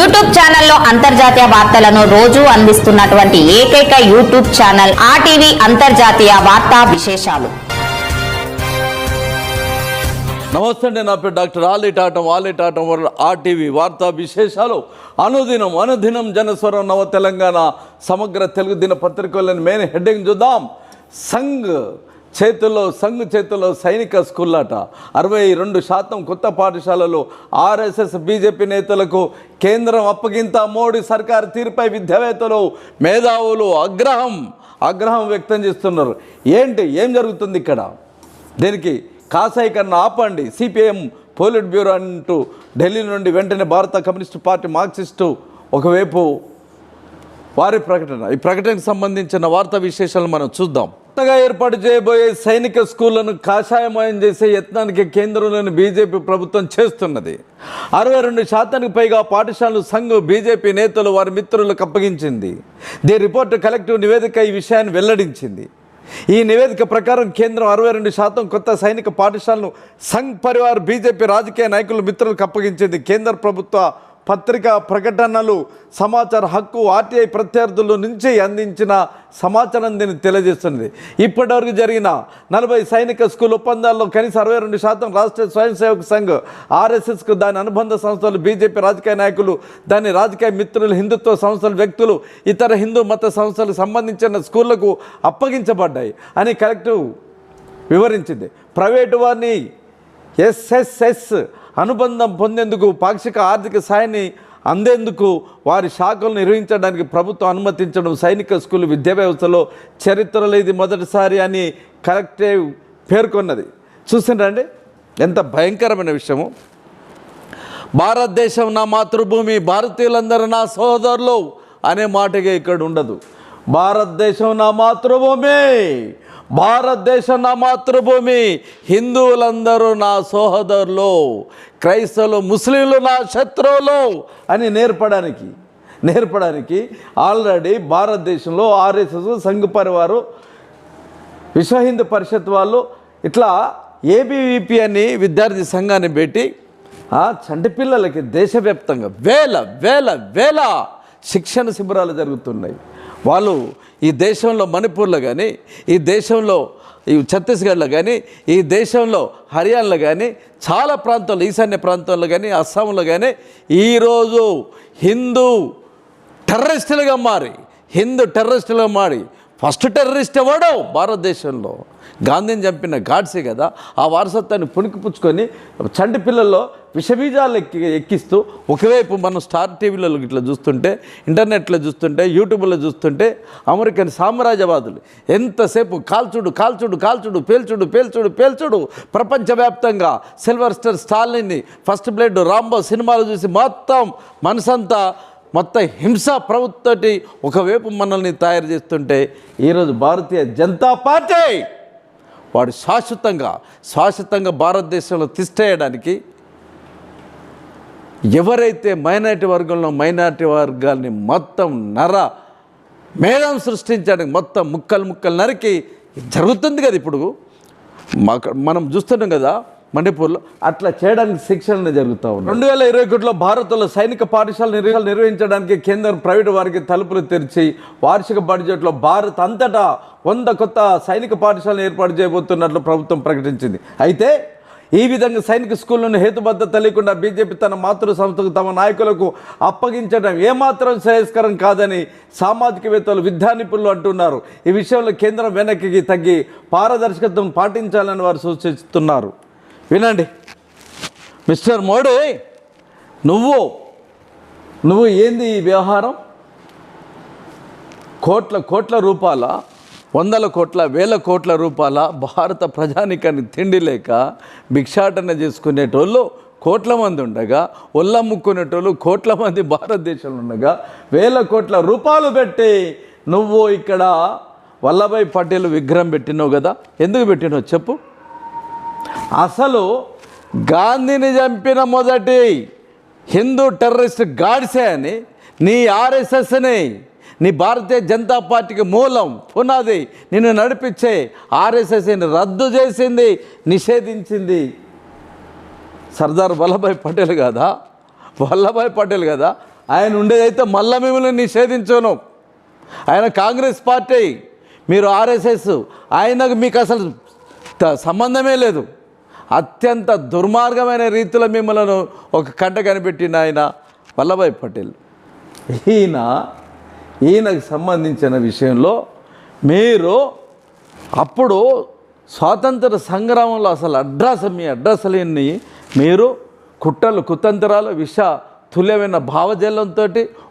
YouTube ఛానల్లో అంతర్జాతీయ వార్తలను రోజు అందిస్తున్నటువంటి ఏకైక యూట్యూబ్ ఛానల్ ఆర్టీవీ అంతర్జాతీయ వార్తా విశేషాలు. నమస్తే అండి నా పేరు డాక్టర్ ఆలిటాటం ఆలిటాటం ఆర్టీవీ వార్తా విశేషాలు. అనుదినం అనుదినం జనస్వరం నవ తెలంగాణ సమగ్ర తెలుగు దిన పత్రికలోని మెయిన్ హెడ్డింగ్ చూద్దాం. సంఘ్ చేతుల్లో సంఘ్ చేతుల్లో సైనిక స్కూళ్ళట. అరవై రెండు శాతం కొత్త పాఠశాలలు ఆర్ఎస్ఎస్ బీజేపీ నేతలకు కేంద్రం అప్పగింత మోడీ సర్కార్ తీరుపై విద్యావేత్తలు మేధావులు ఆగ్రహం ఆగ్రహం వ్యక్తం చేస్తున్నారు. ఏంటి? ఏం జరుగుతుంది ఇక్కడ? దీనికి కాసాయి కన్నా ఆపండి. సిపిఎం పోలిట్ బ్యూరో అంటూ ఢిల్లీ నుండి వెంటనే భారత కమ్యూనిస్టు పార్టీ మార్క్సిస్టు ఒకవైపు వారి ప్రకటన. ఈ ప్రకటనకు సంబంధించిన వార్తా విశేషాలు మనం చూద్దాం. కొత్తగా ఏర్పాటు చేయబోయే సైనిక స్కూళ్ళను కాషాయమయం చేసే యత్నానికి కేంద్రంలోని బీజేపీ ప్రభుత్వం చేస్తున్నది. అరవై రెండు శాతానికి పైగా పాఠశాలలు సంఘం బీజేపీ నేతలు వారి మిత్రులకు అప్పగించింది. ది రిపోర్ట్ కలెక్టివ్ నివేదిక ఈ విషయాన్ని వెల్లడించింది. ఈ నివేదిక ప్రకారం కేంద్రం అరవై రెండు శాతం కొత్త సైనిక పాఠశాలను సంఘ్ పరివార్ బీజేపీ రాజకీయ నాయకులు మిత్రులకు అప్పగించింది. కేంద్ర ప్రభుత్వ పత్రికా ప్రకటనలు సమాచార హక్కు ఆర్టీఐ ప్రత్యర్థుల నుంచి అందించిన సమాచారం దీన్ని తెలియజేస్తుంది ఇప్పటివరకు జరిగిన నలభై సైనిక స్కూల్ ఒప్పందాల్లో కనీసం అరవై రెండు శాతం రాష్ట్ర స్వయం సేవక సంఘ్ ఆర్ఎస్ఎస్కు దాని అనుబంధ సంస్థలు బీజేపీ రాజకీయ నాయకులు దాని రాజకీయ మిత్రులు హిందుత్వ సంస్థల వ్యక్తులు ఇతర హిందూ మత సంస్థలకు సంబంధించిన స్కూళ్ళకు అప్పగించబడ్డాయి అని కలెక్టివ్ వివరించింది. ప్రైవేటు వారిని ఎస్ఎస్ఎస్ అనుబంధం పొందేందుకు పాక్షిక ఆర్థిక సాయాన్ని అందేందుకు వారి శాఖలు నిర్వహించడానికి ప్రభుత్వం అనుమతించడం సైనిక స్కూల్ విద్యా వ్యవస్థలో చరిత్రలో ఇది మొదటిసారి అని కలెక్టివ్ పేర్కొన్నది. చూసిండ్రండి ఎంత భయంకరమైన విషయము. భారతదేశం నా మాతృభూమి భారతీయులందరూ నా సోదరులు అనే మాటగా ఇక్కడ ఉండదు. భారతదేశం నా మాతృభూమి భారతదేశం నా మాతృభూమి హిందువులందరూ నా సోదరులు క్రైస్తవులు ముస్లింలు నా శత్రువులు అని నేర్పడానికి నేర్పడానికి ఆల్రెడీ భారతదేశంలో ఆర్ఎస్ఎస్ సంఘ పరివారు విశ్వ హిందూ పరిషత్ వాళ్ళు ఇట్లా ఏబీవీపీ అని విద్యార్థి సంఘాన్ని పెట్టి ఆ చంటి పిల్లలకి దేశవ్యాప్తంగా వేల వేల వేల శిక్షణ శిబిరాలు జరుగుతున్నాయి. వాళ్ళు ఈ దేశంలో మణిపూర్లో కానీ ఈ దేశంలో ఈ ఛత్తీస్గఢ్లో కానీ ఈ దేశంలో హర్యానాలో కానీ చాలా ప్రాంతాల్లో ఈశాన్య ప్రాంతాల్లో కానీ అస్సాంలో కానీ ఈరోజు హిందూ టెర్రరిస్టులుగా మారి హిందూ టెర్రరిస్టులుగా మారి ఫస్ట్ టెర్రరిస్ట్ ఎవడో భారతదేశంలో. గాంధీని చంపిన గాడ్సే కదా ఆ వారసత్వాన్ని పుణికిపుచ్చుకొని చంటి పిల్లల్లో విషబీజాలు ఎక్కి ఎక్కిస్తూ ఒకవైపు మనం స్టార్ టీవీలలో ఇట్లా చూస్తుంటే ఇంటర్నెట్లో చూస్తుంటే యూట్యూబ్లో చూస్తుంటే అమెరికన్ సామ్రాజ్యవాదులు ఎంతసేపు కాల్చుడు కాల్చుడు కాల్చుడు పేల్చుడు పేల్చుడు పేల్చుడు. ప్రపంచవ్యాప్తంగా సిల్వర్ స్టార్ స్టాలిన్ని ఫస్ట్ బ్లేడ్ రాంబో సినిమాలు చూసి మొత్తం మనసంతా మొత్తం హింస ప్రభుత్వటి ఒకవైపు మనల్ని తయారు చేస్తుంటే ఈరోజు భారతీయ జనతా పార్టీ వాడు శాశ్వతంగా శాశ్వతంగా భారతదేశంలో తిష్టేయడానికి ఎవరైతే మైనారిటీ వర్గంలో మైనారిటీ వర్గాల్ని మొత్తం నర మేధం సృష్టించడానికి మొత్తం ముక్కలు ముక్కలు నరికి జరుగుతుంది కదా ఇప్పుడు. మాకు మనం చూస్తున్నాం కదా మణిపూర్లో అట్లా చేయడానికి శిక్షణ జరుగుతూ ఉంది రెండు వేల ఇరవై ఒకటిలో భారత్లో సైనిక పాఠశాల నిర్వహణ నిర్వహించడానికి కేంద్రం ప్రైవేటు వారికి తలుపులు తెరిచి వార్షిక బడ్జెట్లో భారత్ అంతటా వంద కొత్త సైనిక పాఠశాలను ఏర్పాటు చేయబోతున్నట్లు ప్రభుత్వం ప్రకటించింది. అయితే ఈ విధంగా సైనిక స్కూళ్ళను హేతుబద్ధత లేకుండా బీజేపీ తన మాతృ సంస్థకు తమ నాయకులకు అప్పగించడం ఏమాత్రం శ్రేయస్కరం కాదని సామాజికవేత్తలు విద్యా నిపుణులు అంటున్నారు. ఈ విషయంలో కేంద్రం వెనక్కి తగ్గి పారదర్శకత్వం పాటించాలని వారు సూచిస్తున్నారు. వినండి. మిస్టర్ మోడీ నువ్వు నువ్వు ఏంది ఈ వ్యవహారం? కోట్ల కోట్ల రూపాయల వందల కోట్ల వేల కోట్ల రూపాయల భారత ప్రజానికాన్ని తిండి లేక భిక్షాటన చేసుకునేటోళ్ళు కోట్ల మంది ఉండగా ఒళ్ళమ్ముకునేటోళ్ళు కోట్ల మంది భారతదేశంలో ఉండగా వేల కోట్ల రూపాయలు పెట్టి నువ్వు ఇక్కడ వల్లభాయ్ పటేల్ విగ్రహం పెట్టినావు కదా? ఎందుకు పెట్టినావు చెప్పు? అసలు గాంధీని చంపిన మొదటి హిందూ టెర్రరిస్ట్ గాడ్సే అని నీ ఆర్ఎస్ఎస్ని నీ భారతీయ జనతా పార్టీకి మూలం పునాది నిన్ను నడిపించే ఆర్ఎస్ఎస్ని రద్దు చేసింది నిషేధించింది సర్దార్ వల్లభాయ్ పటేల్ కదా? వల్లభాయ్ పటేల్ కదా? ఆయన ఉండేదైతే మళ్ళా మిమ్మల్ని నిషేధించను. ఆయన కాంగ్రెస్ పార్టీ మీరు ఆర్ఎస్ఎస్ ఆయనకు మీకు అసలు సంబంధమే లేదు. అత్యంత దుర్మార్గమైన రీతిలో మిమ్మల్ని ఒక కంట కనిపెట్టిన ఆయన వల్లభాయ్ పటేల్. ఈయన ఈయనకు సంబంధించిన విషయంలో మీరు అప్పుడు స్వాతంత్ర సంగ్రామంలో అసలు అడ్రస్ మీ అడ్రస్లన్నీ మీరు కుట్రలు కుతంత్రాలు విష తుల్యమైన భావజలంతో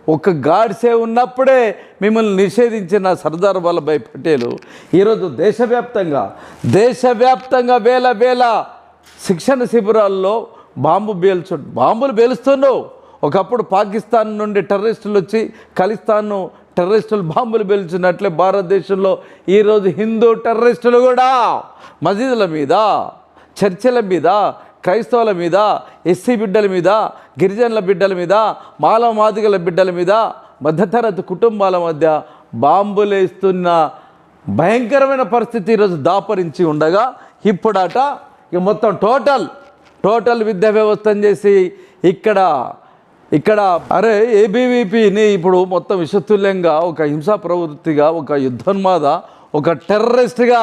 ఒక గాడ్సే ఉన్నప్పుడే మిమ్మల్ని నిషేధించిన సర్దార్ వల్లభాయ్ పటేల్. ఈరోజు దేశవ్యాప్తంగా దేశవ్యాప్తంగా వేల వేల శిక్షణ శిబిరాల్లో బాంబు పేల్చు బాంబులు పేలుస్తున్నావు ఒకప్పుడు పాకిస్తాన్ నుండి టెర్రరిస్టులు వచ్చి ఖలిస్తాన్ను టెర్రరిస్టులు బాంబులు పేల్చినట్లే భారతదేశంలో ఈరోజు హిందూ టెర్రరిస్టులు కూడా మసీదుల మీద చర్చిల మీద క్రైస్తవుల మీద ఎస్సీ బిడ్డల మీద గిరిజనుల బిడ్డల మీద మాల మాదిగల బిడ్డల మీద మధ్యతరగతి కుటుంబాల మధ్య బాంబులేస్తున్న భయంకరమైన పరిస్థితి ఈరోజు దాపరించి ఉండగా ఇప్పుడట ఇక మొత్తం టోటల్ టోటల్ విద్యా వ్యవస్థను చేసి ఇక్కడ ఇక్కడ అరే ఏబీవీపీని ఇప్పుడు మొత్తం విషతుల్యంగా ఒక హింసా ప్రవృత్తిగా ఒక యుద్ధోన్మాద ఒక టెర్రరిస్ట్గా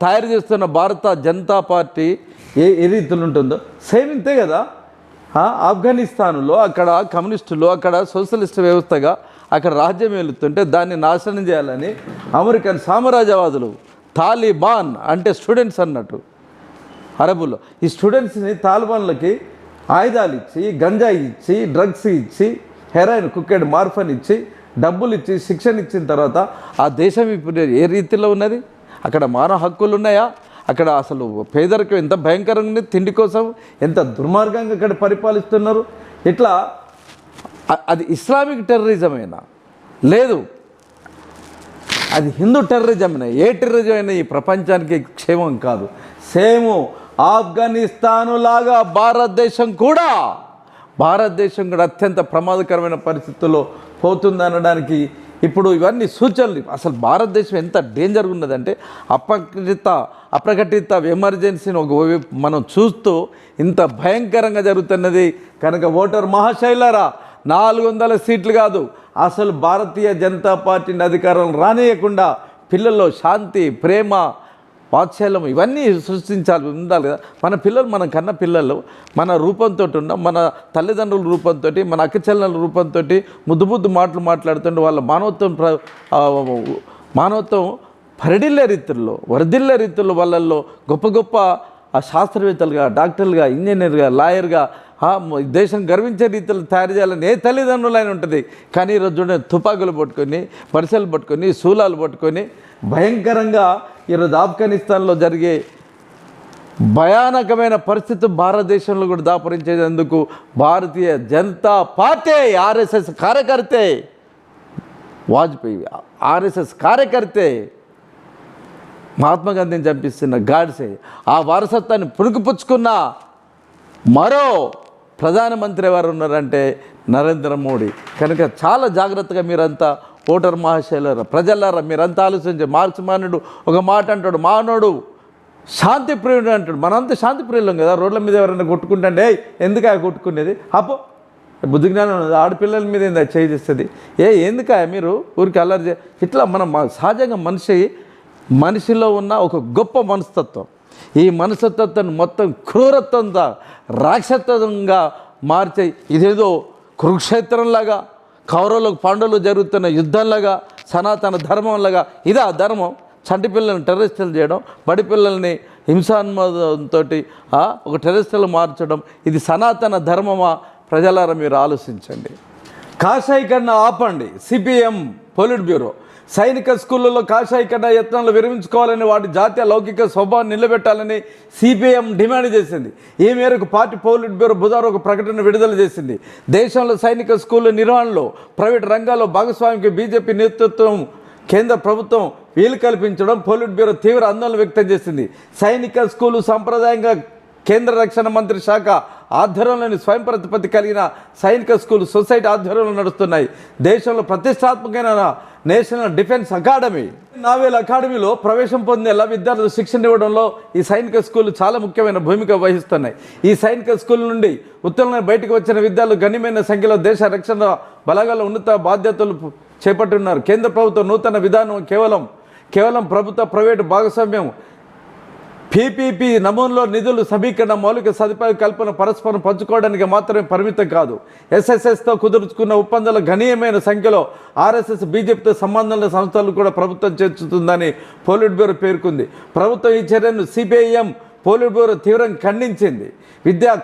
తయారు చేస్తున్న భారత జనతా పార్టీ ఏ ఏ రీతిలో ఉంటుందో సేమ్ ఇంతే కదా? ఆఫ్ఘనిస్తాన్లో అక్కడ కమ్యూనిస్టులు అక్కడ సోషలిస్ట్ వ్యవస్థగా అక్కడ రాజ్యం వెళుతుంటే దాన్ని నాశనం చేయాలని అమెరికన్ సామ్రాజ్యవాదులు తాలిబాన్ అంటే స్టూడెంట్స్ అన్నట్టు. అరబుల్లో ఈ స్టూడెంట్స్ని తాలిబాన్లకి ఆయుధాలు ఇచ్చి గంజాయి ఇచ్చి డ్రగ్స్ ఇచ్చి హెరాయిన్ కుక్కెడ్ మార్ఫన్ ఇచ్చి డబ్బులు ఇచ్చి శిక్షణ ఇచ్చిన తర్వాత ఆ దేశం ఇప్పుడు ఏ రీతిలో ఉన్నది? అక్కడ మానవ హక్కులు ఉన్నాయా? అక్కడ అసలు పేదరికం ఎంత భయంకరంగా ఉంది తిండి కోసం ఎంత దుర్మార్గంగా అక్కడ పరిపాలిస్తున్నారు? ఇట్లా అది ఇస్లామిక్ టెర్రరిజమేనా? లేదు. అది హిందూ టెర్రరిజం ఏ టెర్రరిజం అయినా ఈ ప్రపంచానికి క్షేమం కాదు. సేము ఆఫ్ఘనిస్తాను లాగా భారతదేశం కూడా భారతదేశం కూడా అత్యంత ప్రమాదకరమైన పరిస్థితుల్లో పోతుందనడానికి ఇప్పుడు ఇవన్నీ సూచనలు. అసలు భారతదేశం ఎంత డేంజర్ ఉన్నదంటే అప్రకటిత అప్రకటిత ఎమర్జెన్సీని ఒక మనం చూస్తూ ఇంత భయంకరంగా జరుగుతున్నది కనుక ఓటర్ మహాశైలరా నాలుగు వందల సీట్లు కాదు అసలు భారతీయ జనతా పార్టీని అధికారం రానియకుండా పిల్లల్లో శాంతి ప్రేమ వాత్సల్యం ఇవన్నీ సృష్టించాలి ఉండాలి కదా. మన పిల్లలు మన కన్న పిల్లలు మన రూపంతో ఉన్న మన తల్లిదండ్రుల రూపంతో మన అక్కచెల్లెల రూపంతో ముద్దు ముద్దు మాటలు మాట్లాడుతుంటే వాళ్ళ మానవత్వం ప్ర మానవత్వం పరిడిల్లే రీతుల్లో వరదిల్లే రీతుల్లో వాళ్ళల్లో గొప్ప గొప్ప శాస్త్రవేత్తలుగా డాక్టర్లుగా ఇంజనీర్గా లాయర్గా దేశం గర్వించే రీతిలో తయారు చేయాలని ఏ తల్లిదండ్రులైన ఉంటుంది. కానీ ఈరోజు చూడండి తుపాకులు పట్టుకొని పరిసలు పట్టుకొని శూలాలు పట్టుకొని భయంకరంగా ఈరోజు ఆఫ్ఘనిస్తాన్లో జరిగే భయానకమైన పరిస్థితి భారతదేశంలో కూడా దాపరించేందుకు భారతీయ జనతా పార్టీ ఆర్ఎస్ఎస్ కార్యకర్తే వాజ్పేయి ఆర్ఎస్ఎస్ కార్యకర్తే మహాత్మా గాంధీని చంపిస్తున్న గాడ్సే ఆ వారసత్వాన్ని పుణుకుపుచ్చుకున్న మరో ప్రధానమంత్రి ఎవరు ఉన్నారంటే నరేంద్ర మోడీ. కనుక చాలా జాగ్రత్తగా మీరంతా ఓటర్ మహాశైలరా ప్రజలారా మీరంతా ఆలోచించే మార్క్స్ మానుడు ఒక మాట అంటాడు మానవుడు శాంతి ప్రియుడు అంటాడు. మనంతా శాంతి ప్రియులం కదా రోడ్ల మీద ఎవరైనా కొట్టుకుంటే "ఏయ్, ఎందుకు ఆ కొట్టుకునేది? అపో బుద్ధి జ్ఞానం ఆడపిల్లల మీద ఏంది అది చేయిస్తుంది ఏ ఎందుక మీరు ఊరికి అల్లరి చే ఇట్లా మనం సహజంగా మనిషి మనిషిలో ఉన్న ఒక గొప్ప మనస్తత్వం. ఈ మనస్తత్వాన్ని మొత్తం క్రూరత్వంగా రాక్షసత్వంగా మార్చే ఇదేదో కురుక్షేత్రంలాగా కౌరవులకు పాండవులు జరుగుతున్న యుద్ధంలాగా సనాతన ధర్మంలాగా ఇదా ధర్మం. చంటి పిల్లల్ని టెర్రరిస్టులు చేయడం బడి పిల్లల్ని హింసాన్మదంతో ఒక టెర్రరిస్టులు మార్చడం ఇది సనాతన ధర్మమా? ప్రజలారా మీరు ఆలోచించండి. కాషాయీకరణ ఆపండి. సిపిఎం పొలిట్ బ్యూరో సైనిక స్కూళ్ళలో కాషాయీకరణ యత్నాలు విరమించుకోవాలని వాటి జాతీయ లౌకిక స్వభావం నిలబెట్టాలని సిపిఐఎం డిమాండ్ చేసింది. ఈ మేరకు పార్టీ పౌలిట్ బ్యూరో బుధవారం ఒక ప్రకటన విడుదల చేసింది. దేశంలో సైనిక స్కూళ్ళ నిర్వహణలో ప్రైవేట్ రంగాల్లో భాగస్వామికి బీజేపీ నేతృత్వం కేంద్ర ప్రభుత్వం వీలు కల్పించడం పోలిట్ బ్యూరో తీవ్ర ఆందోళన వ్యక్తం చేసింది. సైనిక స్కూలు సాంప్రదాయంగా కేంద్ర రక్షణ మంత్రి శాఖ ఆధ్వర్యంలోని స్వయం ప్రతిపత్తి కలిగిన సైనిక స్కూల్ సొసైటీ ఆధ్వర్యంలో నడుస్తున్నాయి. దేశంలో ప్రతిష్టాత్మకమైన నేషనల్ డిఫెన్స్ అకాడమీ. నావెల్ అకాడమీలో ప్రవేశం పొందేలా విద్యార్థులు శిక్షణ ఇవ్వడంలో ఈ సైనిక స్కూల్ చాలా ముఖ్యమైన భూమిక వహిస్తున్నాయి. ఈ సైనిక స్కూల్ నుండి ఉత్తరంలో బయటకు వచ్చిన విద్యార్థులు గణ్యమైన సంఖ్యలో దేశ రక్షణ బలగాల ఉన్నత బాధ్యతలు చేపట్టున్నారు. కేంద్ర ప్రభుత్వం నూతన విధానం కేవలం కేవలం ప్రభుత్వ ప్రైవేటు భాగస్వామ్యం పీపీపీ నమూనలో నిధులు సమీకరణ మౌలిక సదుపాయ కల్పన పరస్పరం పంచుకోవడానికి మాత్రమే పరిమితం కాదు. ఎస్ఎస్ఎస్తో కుదుర్చుకున్న ఒప్పందాల గణనీయమైన సంఖ్యలో ఆర్ఎస్ఎస్ బీజేపీతో సంబంధాల సంస్థలు కూడా ప్రభుత్వం చేర్చుతుందని పోలిట్ బ్యూరో పేర్కొంది. ప్రభుత్వం ఈ చర్యను సిపిఐఎం పోలిట్ బ్యూరో తీవ్రంగా ఖండించింది. విద్యా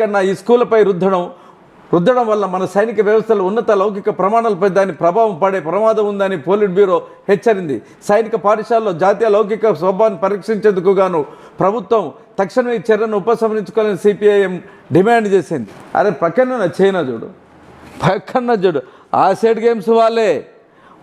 కన్నా ఈ స్కూళ్ళపై రుద్దడం రుద్దడం వల్ల మన సైనిక వ్యవస్థలో ఉన్నత లౌకిక ప్రమాణాలపై దాని ప్రభావం పడే ప్రమాదం ఉందని పోలిట్ బ్యూరో హెచ్చరింది. సైనిక పాఠశాలలో జాతీయ లౌకిక స్వభావాన్ని పరీక్షించేందుకు గాను ప్రభుత్వం తక్షణమే ఈ చర్యను ఉపసంహరించుకోవాలని సిపిఐఎం డిమాండ్ చేసింది. అరే ప్రక్కన చైనా చూడు. పక్కన చూడు. ఆసియడ్ గేమ్స్ వాళ్ళే.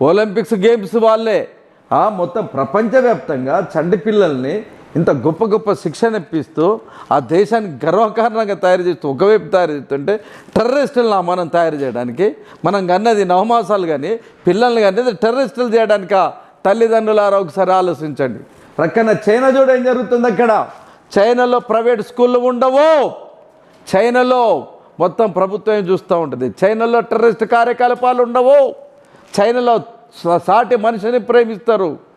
ఒలింపిక్స్ గేమ్స్ వాళ్ళే. ఆ మొత్తం ప్రపంచవ్యాప్తంగా చండి పిల్లల్ని ఇంత గొప్ప గొప్ప శిక్షణ ఇప్పిస్తూ ఆ దేశానికి గర్వకారణంగా తయారు చేస్తూ ఒకవైపు తయారు చేస్తుంటే టెర్రరిస్టులను మనం తయారు చేయడానికి మనం కన్నది నవమాసాలు కానీ పిల్లల్ని కానీ టెర్రరిస్టులు చేయడానిక? తల్లిదండ్రులారా ఒకసారి ఆలోచించండి. ప్రక్కన చైనా చూడ ఏం జరుగుతుంది అక్కడ? చైనాలో ప్రైవేట్ స్కూళ్ళు ఉండవు. చైనాలో మొత్తం ప్రభుత్వం చూస్తూ ఉంటుంది? చైనాలో టెర్రరిస్ట్ కార్యకలాపాలు ఉండవు. చైనాలో సాటి మనిషిని ప్రేమిస్తారు.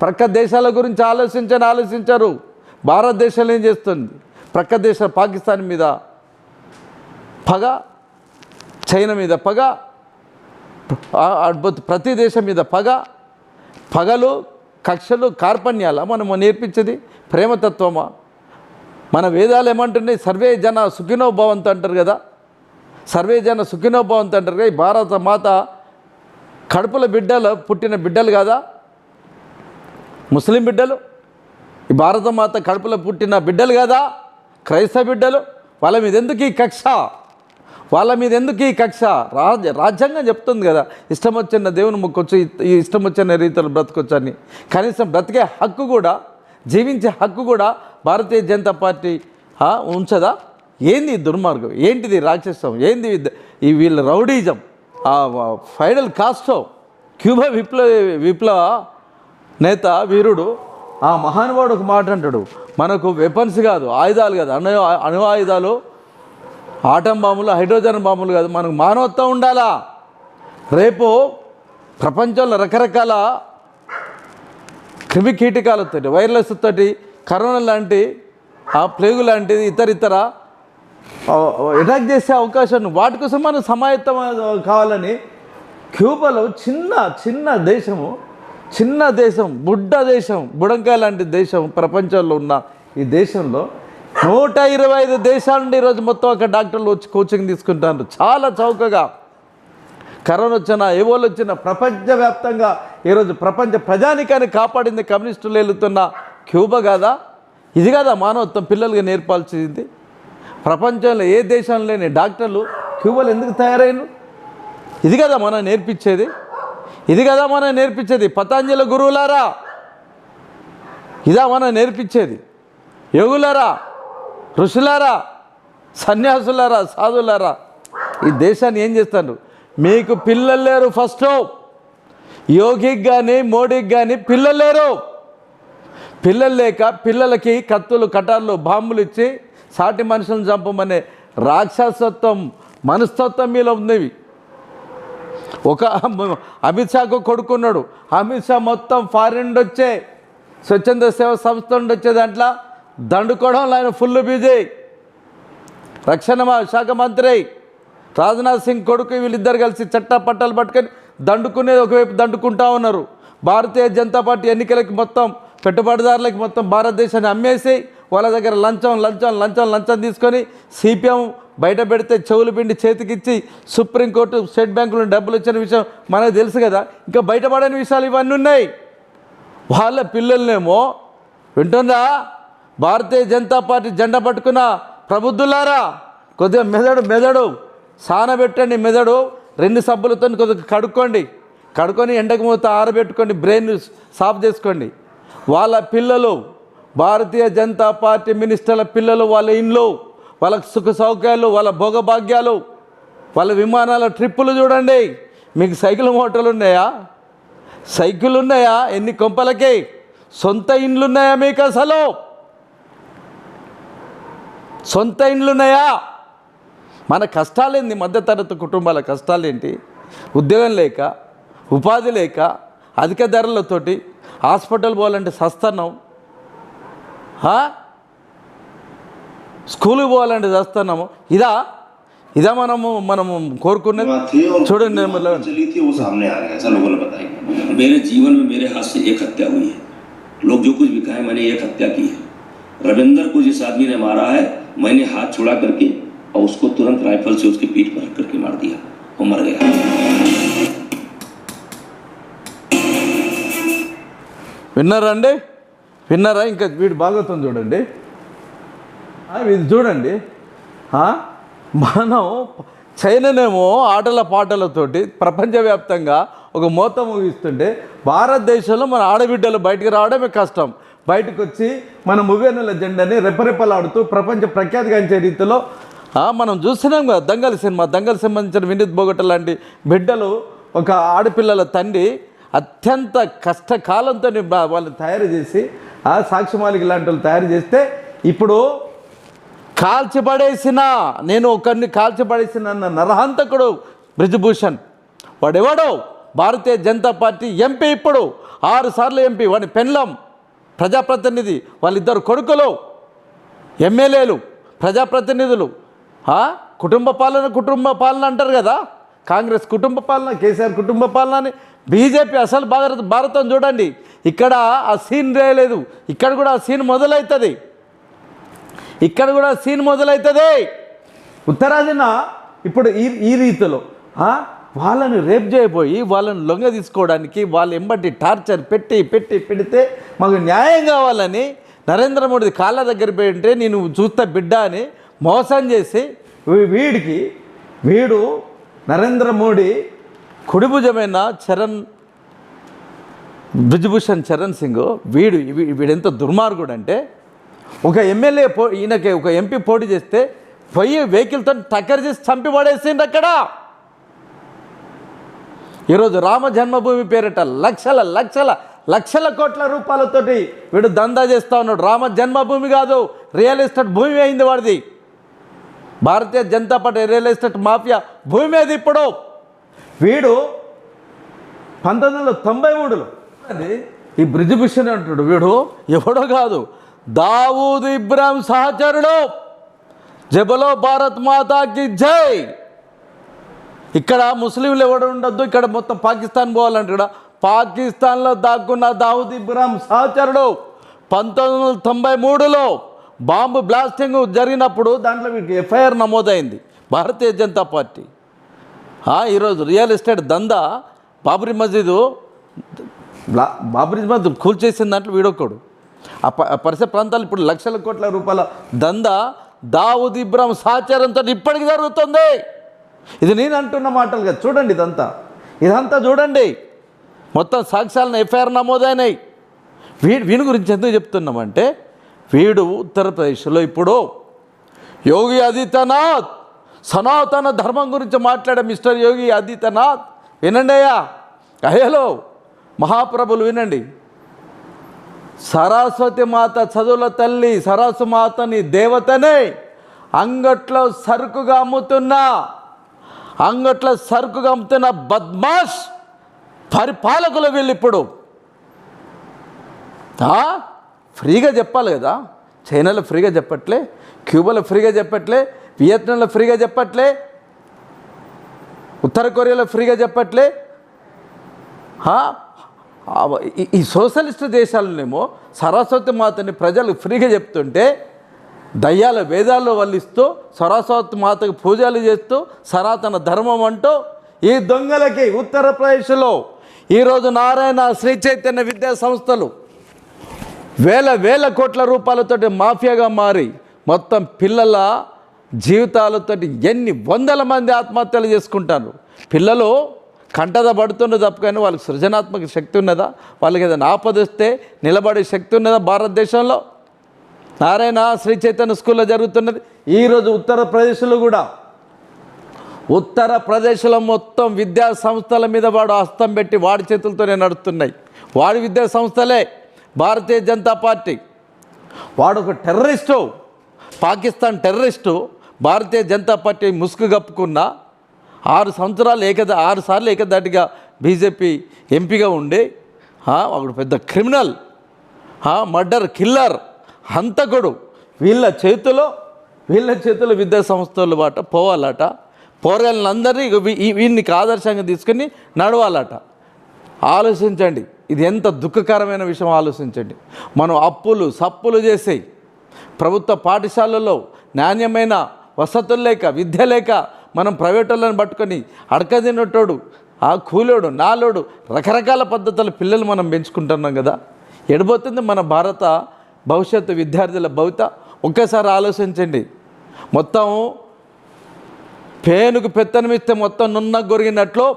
ప్రక్క దేశాల గురించి ఆలోచించని ఆలోచించరు. భారతదేశంలో ఏం చేస్తుంది? ప్రక్క దేశ పాకిస్తాన్ మీద పగ చైనా మీద పగ అద్భుత ప్రతి దేశం మీద పగ పగలు కక్షలు కార్పణ్యాల మనము నేర్పించేది? ప్రేమతత్వమా? మన వేదాలు ఏమంటున్నాయి? సర్వే జన సుఖినోభవంతు అంటారు కదా. సర్వే జన సుఖినోభవంతు అంటారు కదా. ఈ భారత మాత కడుపుల బిడ్డలు పుట్టిన బిడ్డలు కదా? ముస్లిం బిడ్డలు ఈ భారతమాత కడుపులో పుట్టిన బిడ్డలు కదా క్రైస్తవ బిడ్డలు వాళ్ళ మీద ఎందుకు ఈ కక్ష? వాళ్ళ మీద ఎందుకు ఈ కక్ష? రాజ రాజ్యాంగం చెప్తుంది కదా ఇష్టం వచ్చిన దేవుని మొక్కొచ్చు ఈ ఇష్టం వచ్చిన రీతిలో బ్రతకొచ్చని. కనీసం బ్రతికే హక్కు కూడా జీవించే హక్కు కూడా భారతీయ జనతా పార్టీ ఉంచదా? ఏంది దుర్మార్గం? ఏంటిది రాక్షసం? ఏంది ఈ వీళ్ళ రౌడీజం? ఫైనల్ కాస్టో క్యూబా విప్లవ విప్లవ నేత వీరుడు ఆ మహానుభావుడు ఒక మాట అంటాడు మనకు వెపన్స్ కాదు ఆయుధాలు కాదు అణు అణు ఆయుధాలు ఆటం బాంబులు హైడ్రోజన్ బాంబులు కాదు మనకు మానవత్వం ఉండాలా? రేపు ప్రపంచంలో రకరకాల క్రిమి కీటకాలతో వైర్లెస్ తోటి కరోనా లాంటి ఆ ప్లేగు లాంటిది ఇతర ఇతర అటాక్ చేసే అవకాశం వాటి కోసం మనం సమాయత్తం కావాలని క్యూబాలో చిన్న చిన్న దేశము చిన్న దేశం బుడ్డ దేశం బుడంకాయ లాంటి దేశం ప్రపంచంలో ఉన్న ఈ దేశంలో నూట ఇరవై ఐదు దేశాల నుండి ఈరోజు మొత్తం అక్కడ డాక్టర్లు వచ్చి కోచింగ్ తీసుకుంటారు. చాలా చౌకగా. కరోనా వచ్చిన ఏవోలు వచ్చిన ప్రపంచవ్యాప్తంగా ఈరోజు ప్రపంచ ప్రజానికాన్ని కాపాడింది కమ్యూనిస్టులు వెళుతున్న క్యూబా కాదా? ఇది కదా మానవత్వం పిల్లలకి నేర్పాల్సింది? ప్రపంచంలో ఏ దేశంలో లేని డాక్టర్లు క్యూబాలు ఎందుకు తయారైన ఇది కదా మనం నేర్పించేది? ఇది కదా మనం నేర్పించేది. పతాంజలి గురువులారా. ఇదా మనం నేర్పించేది. యోగులారా ఋషులారా సన్యాసులారా సాధులారా ఈ దేశాన్ని ఏం చేస్తారు? మీకు పిల్లలు లేరు ఫస్ట్. యోగికి కానీ మోడీకి కానీ పిల్లలు లేరు. పిల్లలు లేక పిల్లలకి కత్తులు కటార్లు బాంబులు ఇచ్చి సాటి మనుషులను చంపమనే రాక్షసత్వం మనస్తత్వం మీలో ఉన్నవి. ఒక అమిత్ షాకు కొడుకున్నాడు. అమిత్ షా మొత్తం ఫారిన్ నుండి వచ్చే స్వచ్ఛంద సేవ సంస్థ నుండి వచ్చే దాంట్లో దండుకోవడంలో ఆయన ఫుల్ బిజీ రక్షణ శాఖ మంత్రి రాజ్నాథ్ సింగ్ కొడుకు వీళ్ళిద్దరు కలిసి చట్టా పట్టాలు పట్టుకొని దండుకునేది ఒకవైపు దండుకుంటా ఉన్నారు. భారతీయ జనతా పార్టీ ఎన్నికలకి మొత్తం పెట్టుబడిదారులకి మొత్తం భారతదేశాన్ని అమ్మేసి వాళ్ళ దగ్గర లంచం లంచం లంచం లంచం తీసుకొని సిపిఎం బయట పెడితే చెవులు పిండి చేతికిచ్చి సుప్రీంకోర్టు స్టేట్ బ్యాంకులో డబ్బులు ఇచ్చిన విషయం మనకు తెలుసు కదా. ఇంకా బయటపడని విషయాలు ఇవన్నీ ఉన్నాయి. వాళ్ళ పిల్లల్నేమో వింటుందా? భారతీయ జనతా పార్టీ జెండా పట్టుకున్న ప్రబుద్ధులారా? కొద్దిగా మెదడు మెదడు సానబెట్టండి మెదడు. రెండు సబ్బులతో కొద్దిగా కడుక్కోండి. కడుక్కొని ఎండకు మూత ఆరబెట్టుకోండి బ్రెయిన్ సాఫ్ చేసుకోండి. వాళ్ళ పిల్లలు భారతీయ జనతా పార్టీ మినిస్టర్ల పిల్లలు వాళ్ళ ఇండ్లు. వాళ్ళ సుఖ సౌకర్యాలు వాళ్ళ భోగభాగ్యాలు వాళ్ళ విమానాల ట్రిప్పులు చూడండి. మీకు సైకిల్ మోటార్లు ఉన్నాయా? సైకిల్ ఉన్నాయా? ఎన్ని కొంపలకి? సొంత ఇండ్లు ఉన్నాయా మీకు అసలు? సొంత ఇండ్లు ఉన్నాయా? మన కష్టాలేంది? మధ్యతరగతి కుటుంబాల కష్టాలేంటి? ఉద్యోగం లేక ఉపాధి లేక అధిక ధరలతోటి హాస్పిటల్ పోవాలంటే సస్తనం. స్కూల్కి పోవాలంటే చస్తున్నాము ఇదా ఇదా మనము మనము కోరుకునేది वहाँ थे और చూడండి जो मतलब चली थी वो सामने आ रहा है ऐसा लोगों ने बताया मेरे जीवन में मेरे हाथ से एक हत्या हुई है लोग जो कुछ भी कहें मैंने एक हत्या की है रविंदर को जिस आदमी ने मारा है मैंने हाथ छुड़ा करके और उसको तुरंत राइफल से उसकी पीठ पर रख करके मार दिया वो मर गया విన్నారా అండి విన్నారా ఇంకా వీడు భాగవతం చూడండి ఆ, ఇది చూడండి. మనం చైనానేమో ఆటల పాటలతోటి ప్రపంచవ్యాప్తంగా ఒక మూత ముగిస్తుంటే భారతదేశంలో మన ఆడబిడ్డలు బయటికి రావడమే కష్టం. బయటకు వచ్చి మన మువేనుల జెండాని రెపరెపలాడుతూ ప్రపంచ ప్రఖ్యాతిగాంచే రీతిలో మనం చూస్తున్నాం కదా దంగల్ సినిమా. దంగల్ సంబంధించిన వినీత్ బొగట లాంటి బిడ్డలు ఒక ఆడపిల్లల తండ్రి అత్యంత కష్టకాలంతో వాళ్ళని తయారు చేసి ఆ సాక్షిమాలిక లాంటి వాళ్ళు తయారు చేస్తే ఇప్పుడు కాల్చిపడేసిన నేను ఒకరిని కాల్చిపడేసిన నరహంతకుడు బ్రిజభూషణ్. వాడెవడో? భారతీయ జనతా పార్టీ ఎంపీ ఇప్పుడు. ఆరుసార్లు ఎంపీ వాడి పెన్లం. ప్రజాప్రతినిధి వాళ్ళిద్దరు కొడుకులు ఎమ్మెల్యేలు ప్రజాప్రతినిధులు. కుటుంబ పాలన కుటుంబ పాలన అంటారు కదా? కాంగ్రెస్ కుటుంబ పాలన కేసీఆర్ కుటుంబ పాలన అని బీజేపీ అసలు భారత భారతం చూడండి. ఇక్కడ ఆ సీన్ రేయలేదు ఇక్కడ కూడా ఆ సీన్ మొదలవుతుంది ఇక్కడ కూడా సీన్ మొదలవుతుంది ఉత్తరాదిన ఇప్పుడు ఈ ఈ రీతిలో వాళ్ళని రేప్ చేయబోయి వాళ్ళని లొంగ తీసుకోవడానికి వాళ్ళు ఎంబటి టార్చర్ పెట్టి పెట్టి పెడితే మాకు న్యాయం కావాలని నరేంద్ర మోడీ కాళ్ళ దగ్గర పోయి ఉంటే నేను చూస్తా బిడ్డ అని మోసం చేసి వీడికి వీడు నరేంద్ర మోడీ కుడిభుజమైన చరణ్ బ్రిజ్భూషణ్ చరణ్ సింగ్ వీడు వీడెంత దుర్మార్గుడు అంటే ఒక ఎమ్మెల్యే పో ఈయనకి ఒక ఎంపీ పోటీ చేస్తే పోయి వెహికల్తో టక్కర్ చేసి చంపి పడేసింది అక్కడ. ఈరోజు రామ జన్మభూమి పేరిట లక్షల లక్షల లక్షల కోట్ల రూపాయలతోటి వీడు దందా చేస్తా ఉన్నాడు. రామ జన్మభూమి కాదు రియల్ ఎస్టేట్ భూమి అయింది వాడిది. Bharatiya Janata party real estate mafia భూమి అది ఇప్పుడు. వీడు పంతొమ్మిది వందల తొంభై మూడులో అది ఈ బ్రిజ్భూషణ్ అంటాడు వీడు. ఎవడో కాదు దావూద్ ఇబ్రాహిం సహచరుడు జబలో భారత్ మాతాకి జై. ఇక్కడ ముస్లింలు ఎవడు ఉండొద్దు ఇక్కడ మొత్తం పాకిస్తాన్ పోవాలంటే ఇక్కడ పాకిస్తాన్లో దాక్కున్న దావుద్ ఇబ్రాహిం సహచరుడు. పంతొమ్మిది వందల తొంభై మూడులో బాంబు బ్లాస్టింగ్ జరిగినప్పుడు దాంట్లో వీటికి ఎఫ్ఐఆర్ నమోదైంది. భారతీయ జనతా పార్టీ. ఈరోజు రియల్ ఎస్టేట్ దందా బాబ్రీ మస్జిద్ బాబ్రీ మస్జిద్ కూల్చేసిన దాంట్లో వీడొక్కడు. ఆ పరిసర ప్రాంతాలు ఇప్పుడు లక్షల కోట్ల రూపాయల దందా దావుద్ ఇబ్రాహం సహచరంతో ఇప్పటికి జరుగుతుంది. ఇది నేను అంటున్న మాటలు కదా. చూడండి ఇదంతా. ఇదంతా చూడండి. మొత్తం సాక్ష్యాలను ఎఫ్ఐఆర్ నమోదైనాయి వీడి వీని గురించి ఎందుకు చెప్తున్నామంటే వీడు ఉత్తరప్రదేశ్లో ఇప్పుడు యోగి ఆదిత్యనాథ్ సనాతన ధర్మం గురించి మాట్లాడే మిస్టర్ యోగి ఆదిత్యనాథ్. వినండి అయ్యా. అయ్యలో మహాప్రభులు వినండి. సరస్వతి మాత చదువుల తల్లి సరస్సు మాతని దేవతనే అంగట్లో సరుకుగా అమ్ముతున్నా అంగట్లో సరుకుగా అమ్ముతున్న బద్మాష్ పరిపాలకులు వీళ్ళు ఇప్పుడు. ఫ్రీగా చెప్పాలి కదా? చైనాలో ఫ్రీగా చెప్పట్లే క్యూబాలో ఫ్రీగా చెప్పట్లే వియత్నాంలో ఫ్రీగా చెప్పట్లే ఉత్తర కొరియాలో ఫ్రీగా చెప్పట్లే. ఈ- సోషలిస్ట్ దేశాలనేమో సరస్వతి మాతని ప్రజలు ఫ్రీగా చెప్తుంటే దయ్యాల వేదాల్లో వల్లిస్తూ సరస్వతి మాతకు పూజలు చేస్తూ సనాతన ధర్మం అంటూ ఈ దొంగలకి ఉత్తరప్రదేశ్లో ఈరోజు నారాయణ శ్రీ చైతన్య విద్యా సంస్థలు వేల వేల కోట్ల రూపాయలతోటి మాఫియాగా మారి మొత్తం పిల్లల జీవితాలతోటి ఎన్ని వందల మంది ఆత్మహత్యలు చేసుకుంటారు. పిల్లలు కంటద పడుతున్న తప్ప కానీ వాళ్ళకి సృజనాత్మక శక్తి ఉన్నదా? వాళ్ళకి ఏదైనా ఆపదిస్తే నిలబడే శక్తి ఉన్నదా భారతదేశంలో? నారాయణ శ్రీ చైతన్య స్కూల్లో జరుగుతున్నది. ఈరోజు ఉత్తరప్రదేశ్లో కూడా. ఉత్తరప్రదేశ్లో మొత్తం విద్యా సంస్థల మీద వాడు హస్తం పెట్టి వాడి చేతులతోనే నడుస్తున్నాయి. వాడి విద్యా సంస్థలే భారతీయ జనతా పార్టీ. వాడు ఒక terrorist. Pakistan terrorist Bharatiya Janata party ముసుగు కప్పుకున్న ఆరు సంవత్సరాలు ఏక ఆరు సార్లు ఏకదాటిగా బీజేపీ ఎంపీగా ఉండే ఒకడు పెద్ద క్రిమినల్ మర్డర్ కిల్లర్ హంతకుడు. వీళ్ళ చేతిలో వీళ్ళ చేతిలో విద్యా సంస్థల బాట పోవాలట. పోరాళ్ళందరినీ వీడిని ఆదర్శంగా తీసుకుని నడవాలట. ఆలోచించండి. ఇది ఎంత దుఃఖకరమైన విషయం ఆలోచించండి. మనం అప్పులు సప్పులు చేసి ప్రభుత్వ పాఠశాలలో నాణ్యమైన వసతులు లేక విద్య లేక మనం ప్రైవేట్ వాళ్ళని పట్టుకొని అడకదినటోడు ఆ కూలోడు నాలోడు రకరకాల పద్ధతుల పిల్లలు మనం పెంచుకుంటున్నాం కదా. ఎడిపోతుంది మన భారత భవిష్యత్తు విద్యార్థుల భవిత. ఒక్కసారి ఆలోచించండి. మొత్తం పేనుకు పెత్తనమిస్తే మొత్తం నున్న గొరిగినట్లు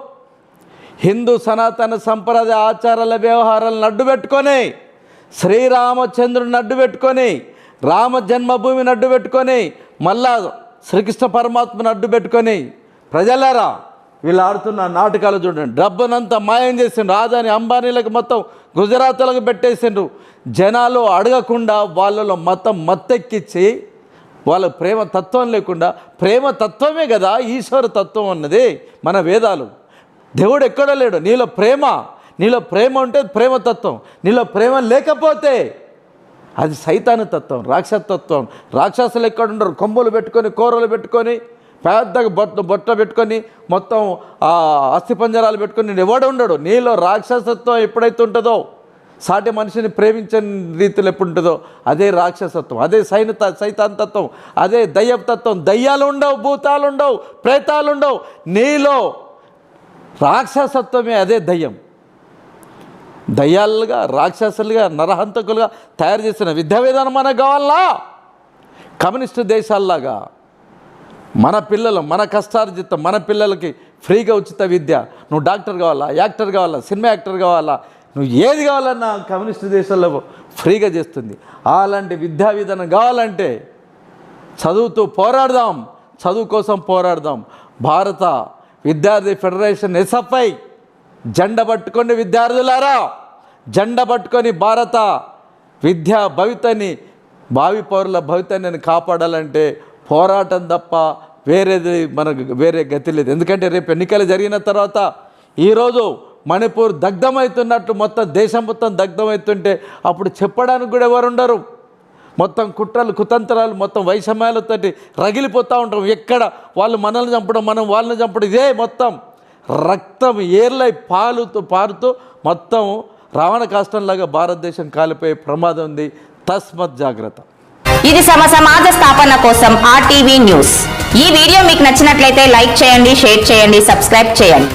హిందూ సనాతన సంప్రదాయ ఆచారాల వ్యవహారాలను అడ్డు పెట్టుకొని శ్రీరామచంద్రుని అడ్డు పెట్టుకొని రామ జన్మభూమిని అడ్డు పెట్టుకొని మళ్ళా శ్రీకృష్ణ పరమాత్మను అడ్డు పెట్టుకొని ప్రజలారా వీళ్ళు ఆడుతున్న నాటకాలు చూడండి. డబ్బునంతా మాయం చేసిండ్రు. రాజాని అంబానీలకు మొత్తం గుజరాత్లకు పెట్టేసిండ్రు. జనాలు అడగకుండా వాళ్ళలో మతం మత్తెక్కిచ్చి వాళ్ళ ప్రేమ తత్వం లేకుండా ప్రేమ తత్వమే కదా ఈశ్వర తత్వం అన్నది మన వేదాలు. దేవుడు ఎక్కడో లేడు? నీలో ప్రేమ. నీలో ప్రేమ ఉంటే ప్రేమతత్వం నీలో ప్రేమ లేకపోతే అది సైతాని తత్వం రాక్షసతత్వం రాక్షసులు ఎక్కడ ఉండరు కొమ్ములు పెట్టుకొని కూరలు పెట్టుకొని పెద్దగా బొట్ట బొట్ట పెట్టుకొని మొత్తం అస్థిపంజరాలు పెట్టుకొని నేను ఎవడు ఉండడు. నీలో రాక్షసత్వం ఎప్పుడైతే ఉంటుందో సాటి మనిషిని ప్రేమించని రీతిలో ఎప్పుడు ఉంటుందో అదే రాక్షసత్వం అదే సైనిత సైతాంతత్వం అదే దయ్యతత్వం దయ్యాలు ఉండవు భూతాలు ఉండవు ప్రేతాలు ఉండవు. నీలో రాక్షసత్వమే అదే దయ్యం. దయ్యాలుగా రాక్షసులుగా నరహంతకులుగా తయారు చేసిన విద్యా విధానం మనకు కావాలా? కమ్యూనిస్టు దేశాల్లాగా. మన పిల్లలు మన కష్టార్జితం మన పిల్లలకి ఫ్రీగా ఉచిత విద్య. నువ్వు డాక్టర్ కావాలా? యాక్టర్ కావాలా? సినిమా యాక్టర్ కావాలా? నువ్వు ఏది కావాలన్నా కమ్యూనిస్టు దేశాల్లో ఫ్రీగా చేస్తుంది. అలాంటి విద్యా విధానం కావాలంటే చదువుతూ పోరాడదాం. చదువు కోసం పోరాడదాం. భారత విద్యార్థి ఫెడరేషన్ ఎస్ఎఫ్ఐ జెండ పట్టుకోండి విద్యార్థులారా. జెండ పట్టుకొని భారత విద్యా భవితని భావి పౌరుల భవితని కాపాడాలంటే పోరాటం తప్ప వేరేది మనకు వేరే గతి లేదు. ఎందుకంటే రేపు ఎన్నికలు జరిగిన తర్వాత ఈరోజు మణిపూర్ దగ్ధమవుతున్నట్టు మొత్తం దేశం మొత్తం దగ్ధమవుతుంటే అప్పుడు చెప్పడానికి కూడా ఎవరు ఉండరు. మొత్తం కుట్రలు కుతంత్రాలు మొత్తం వైషమ్యాలతోటి రగిలిపోతూ ఉంటాం. ఎక్కడ వాళ్ళు మనల్ని చంపడం మనం వాళ్ళని చంపడం ఇదే మొత్తం రక్తం ఏర్లై పాలుతూ పారుతూ మొత్తం రావణ కాష్టంలాగా భారతదేశం కాలిపోయే ప్రమాదం ఉంది. తస్మత్ జాగ్రత్త. ఇది సమ సమాజ స్థాపన కోసం ఆర్టీవీ న్యూస్. ఈ వీడియో మీకు నచ్చినట్లయితే లైక్ చేయండి షేర్ చేయండి సబ్స్క్రైబ్ చేయండి.